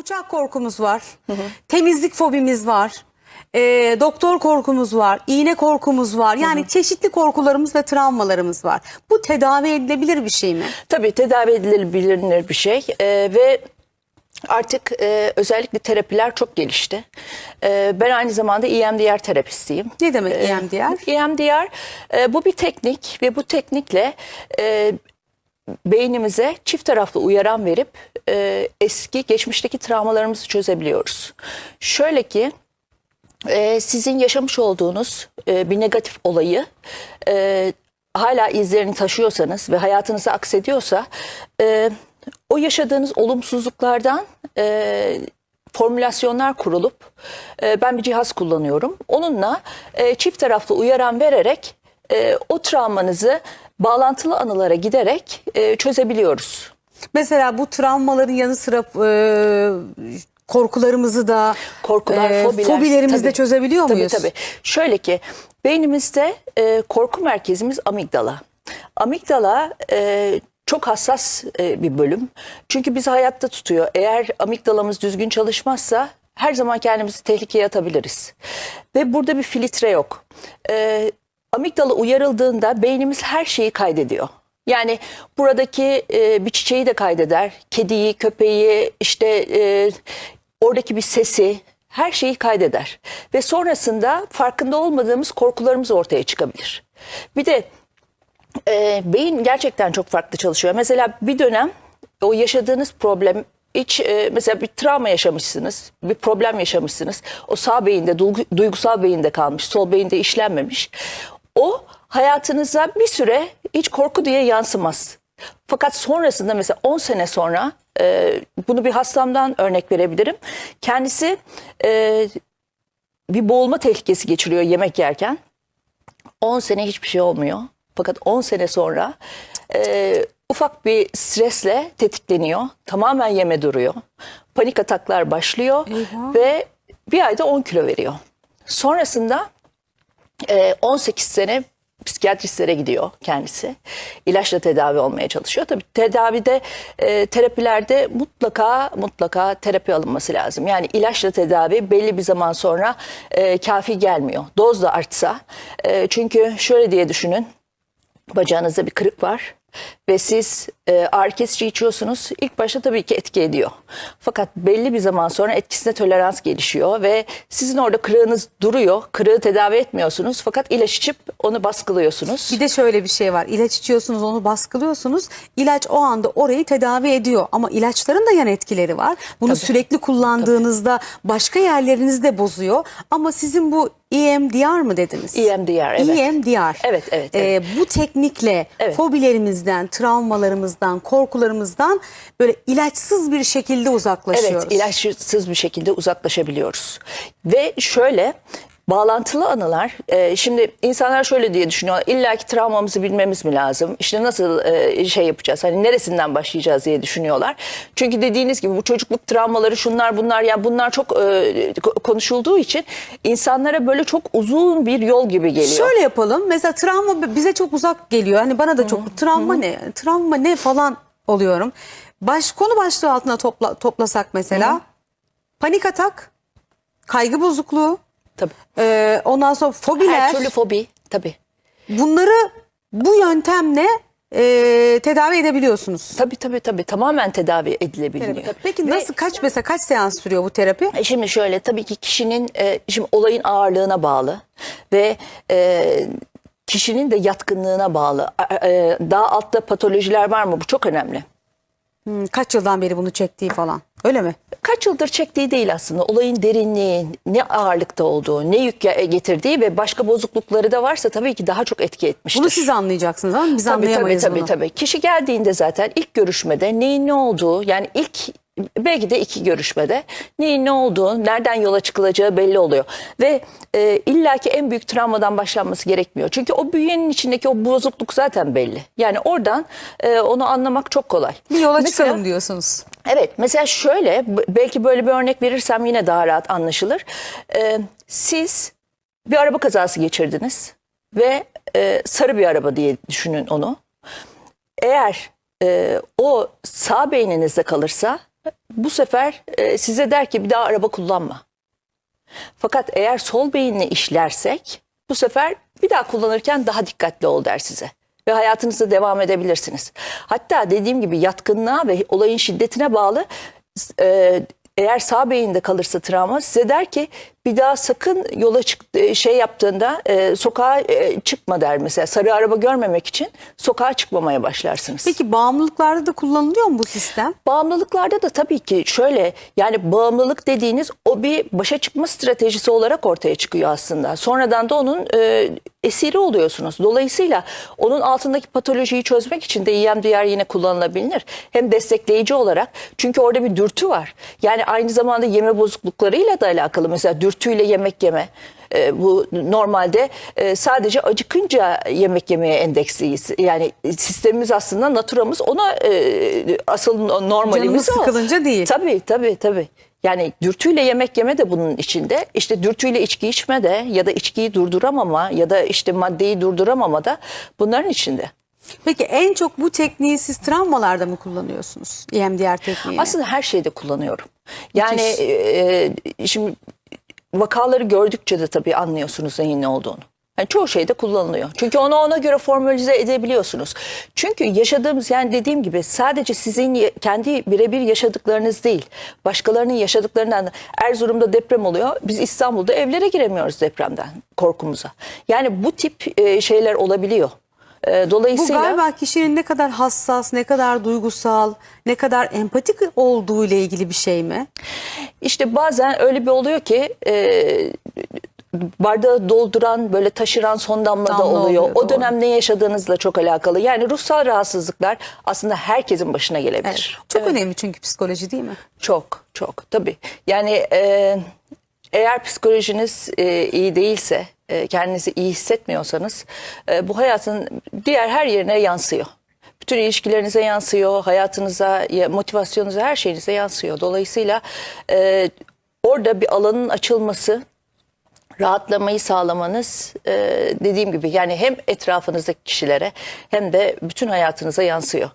Uçak korkumuz var. Temizlik fobimiz var. e, doktor korkumuz var. iğne korkumuz var. Yani çeşitli korkularımız ve travmalarımız var. Bu tedavi edilebilir bir şey mi? Tabii tedavi edilebilir bir şey Ee, ve artık e, özellikle terapiler çok gelişti. Ee, ben aynı zamanda EMDR terapistiyim. Ne demek EMDR? EMDR e, bu bir teknik ve bu teknikle e, beynimize çift taraflı uyaran verip e, eski geçmişteki travmalarımızı çözebiliyoruz. Şöyle ki e, sizin yaşamış olduğunuz e, bir negatif olayı e, hala izlerini taşıyorsanız ve hayatınıza aksediyorsa e, o yaşadığınız olumsuzluklardan e, formülasyonlar kurulup e, ben bir cihaz kullanıyorum. Onunla e, çift taraflı uyaran vererek e, o travmanızı bağlantılı anılara giderek e, çözebiliyoruz. Mesela bu travmaların yanı sıra e, korkularımızı da Korkular, e, fobiler. fobilerimizi de Tabii. çözebiliyor tabii, muyuz? Tabii Şöyle ki beynimizde e, korku merkezimiz amigdala. Amigdala e, çok hassas e, bir bölüm. Çünkü bizi hayatta tutuyor. Eğer amigdalamız düzgün çalışmazsa her zaman kendimizi tehlikeye atabiliriz. Ve burada bir filtre yok. E, amigdala uyarıldığında beynimiz her şeyi kaydediyor. Yani buradaki e, bir çiçeği de kaydeder, kediyi, köpeği, işte e, oradaki bir sesi, her şeyi kaydeder. Ve sonrasında farkında olmadığımız korkularımız ortaya çıkabilir. Bir de e, beyin gerçekten çok farklı çalışıyor. Mesela bir dönem o yaşadığınız problem hiç e, mesela bir travma yaşamışsınız, bir problem yaşamışsınız. O sağ beyinde, duygu- duygusal beyinde kalmış, sol beyinde işlenmemiş. Hayatınıza bir süre hiç korku diye yansımaz. Fakat sonrasında mesela 10 sene sonra e, bunu bir hastamdan örnek verebilirim. Kendisi e, bir boğulma tehlikesi geçiriyor yemek yerken. 10 sene hiçbir şey olmuyor. Fakat 10 sene sonra e, ufak bir stresle tetikleniyor. Tamamen yeme duruyor. Panik ataklar başlıyor Eyvah. ve bir ayda 10 kilo veriyor. Sonrasında e, 18 sene psikiyatristlere gidiyor kendisi. İlaçla tedavi olmaya çalışıyor. Tabii tedavide, e, terapilerde mutlaka mutlaka terapi alınması lazım. Yani ilaçla tedavi belli bir zaman sonra e, kafi gelmiyor. Doz da artsa. E, çünkü şöyle diye düşünün. Bacağınızda bir kırık var ve siz e, ağrı kesici içiyorsunuz. İlk başta tabii ki etki ediyor. Fakat belli bir zaman sonra etkisine tolerans gelişiyor ve sizin orada kırığınız duruyor. Kırığı tedavi etmiyorsunuz fakat ilaç içip onu baskılıyorsunuz. Bir de şöyle bir şey var. İlaç içiyorsunuz, onu baskılıyorsunuz. İlaç o anda orayı tedavi ediyor. Ama ilaçların da yan etkileri var. Bunu Tabii. sürekli kullandığınızda başka yerlerinizi de bozuyor. Ama sizin bu EMDR mı dediniz? EMDR, evet. EMDR. Evet, evet, Ee, bu teknikle Evet. fobilerimizden, travmalarımızdan, korkularımızdan böyle ilaçsız bir şekilde uzaklaşıyoruz. Evet, ilaçsız bir şekilde uzaklaşabiliyoruz. Ve şöyle bağlantılı anılar, e, şimdi insanlar şöyle diye düşünüyorlar, illa ki travmamızı bilmemiz mi lazım? İşte nasıl e, şey yapacağız, hani neresinden başlayacağız diye düşünüyorlar. Çünkü dediğiniz gibi bu çocukluk travmaları şunlar bunlar, yani bunlar çok e, ko- konuşulduğu için insanlara böyle çok uzun bir yol gibi geliyor. Şöyle yapalım. Mesela travma bize çok uzak geliyor. Hani bana da çok travma ne? Travma ne falan oluyorum. Baş konu başlığı altına topla, toplasak mesela panik atak, kaygı bozukluğu, Tabii. e, ondan sonra fobiler. Her türlü fobi, tabii. Bunları bu yöntemle e, tedavi edebiliyorsunuz. Tabii tabii tabii tamamen tedavi edilebiliyor. Peki Ve- nasıl kaç mesela kaç seans sürüyor bu terapi? E Şimdi şöyle tabii ki kişinin e, şimdi olayın ağırlığına bağlı ve e, kişinin de yatkınlığına bağlı. E, daha altta patolojiler var mı? Bu çok önemli. Hmm, kaç yıldan beri bunu çektiği falan. Öyle mi? Kaç yıldır çektiği değil aslında. Olayın derinliği, ne ağırlıkta olduğu, ne yük ge- getirdiği ve başka bozuklukları da varsa tabii ki daha çok etki etmiştir. Bunu siz anlayacaksınız ama biz Tabii tabii anlayamayız tabii bunu. tabii. Kişi geldiğinde zaten ilk görüşmede neyin ne olduğu yani ilk belki de iki görüşmede neyin ne olduğu, nereden yola çıkılacağı belli oluyor. Ve e, illaki en büyük travmadan başlanması gerekmiyor. Çünkü o büyüyenin içindeki o bozukluk zaten belli. Yani oradan e, onu anlamak çok kolay. Bir yola Mesela- çıkalım diyorsunuz. Evet mesela şöyle belki böyle bir örnek verirsem yine daha rahat anlaşılır. Ee, siz bir araba kazası geçirdiniz ve e, sarı bir araba diye düşünün onu. Eğer e, o sağ beyninizde kalırsa bu sefer e, size der ki bir daha araba kullanma. Fakat eğer sol beyinle işlersek bu sefer bir daha kullanırken daha dikkatli ol der size. Ve hayatınıza devam edebilirsiniz. Hatta dediğim gibi yatkınlığa ve olayın şiddetine bağlı e, eğer sağ beyinde kalırsa travma size der ki bir daha sakın yola çık e, şey yaptığında e, sokağa e, çıkma der mesela sarı araba görmemek için sokağa çıkmamaya başlarsınız. Peki bağımlılıklarda da kullanılıyor mu bu sistem? Bağımlılıklarda da tabii ki şöyle yani bağımlılık dediğiniz o bir başa çıkma stratejisi olarak ortaya çıkıyor aslında. Sonradan da onun e, esiri oluyorsunuz. Dolayısıyla onun altındaki patolojiyi çözmek için de EMDR yine kullanılabilir. Hem destekleyici olarak çünkü orada bir dürtü var. Yani aynı zamanda yeme bozukluklarıyla da alakalı. Mesela dürtüyle yemek yeme. E, bu normalde e, sadece acıkınca yemek yemeye endeksliyiz. Yani sistemimiz aslında naturamız ona e, asıl normalimiz Canımız o. sıkılınca değil. Tabii tabii tabii. Yani dürtüyle yemek yeme de bunun içinde. İşte dürtüyle içki içme de ya da içkiyi durduramama ya da işte maddeyi durduramama da bunların içinde. Peki en çok bu tekniği siz travmalarda mı kullanıyorsunuz? EMDR tekniğini. Aslında her şeyde kullanıyorum. Yani Müthiş. e, şimdi vakaları gördükçe de tabii anlıyorsunuz neyin ne olduğunu. Yani çoğu şeyde kullanılıyor. Çünkü onu ona göre formalize edebiliyorsunuz. Çünkü yaşadığımız yani dediğim gibi sadece sizin kendi birebir yaşadıklarınız değil. Başkalarının yaşadıklarından Erzurum'da deprem oluyor. Biz İstanbul'da evlere giremiyoruz depremden korkumuza. Yani bu tip e, şeyler olabiliyor. E, Bu Dolayısıyla galiba kişinin ne kadar hassas, ne kadar duygusal, ne kadar empatik olduğu ile ilgili bir şey mi? İşte bazen öyle bir oluyor ki e, bardağı dolduran böyle taşıran son damla da oluyor. oluyor, o doğru. dönem ne yaşadığınızla çok alakalı. Yani ruhsal rahatsızlıklar aslında herkesin başına Evet. gelebilir. Çok önemli çünkü psikoloji değil mi? Çok çok tabii. Yani e, eğer psikolojiniz e, iyi değilse, e, kendinizi iyi hissetmiyorsanız e, bu hayatın diğer her yerine yansıyor. Bütün ilişkilerinize yansıyor, hayatınıza, ya- motivasyonunuza, her şeyinize yansıyor. Dolayısıyla e, orada bir alanın açılması, rahatlamayı sağlamanız e, dediğim gibi yani hem etrafınızdaki kişilere hem de bütün hayatınıza yansıyor.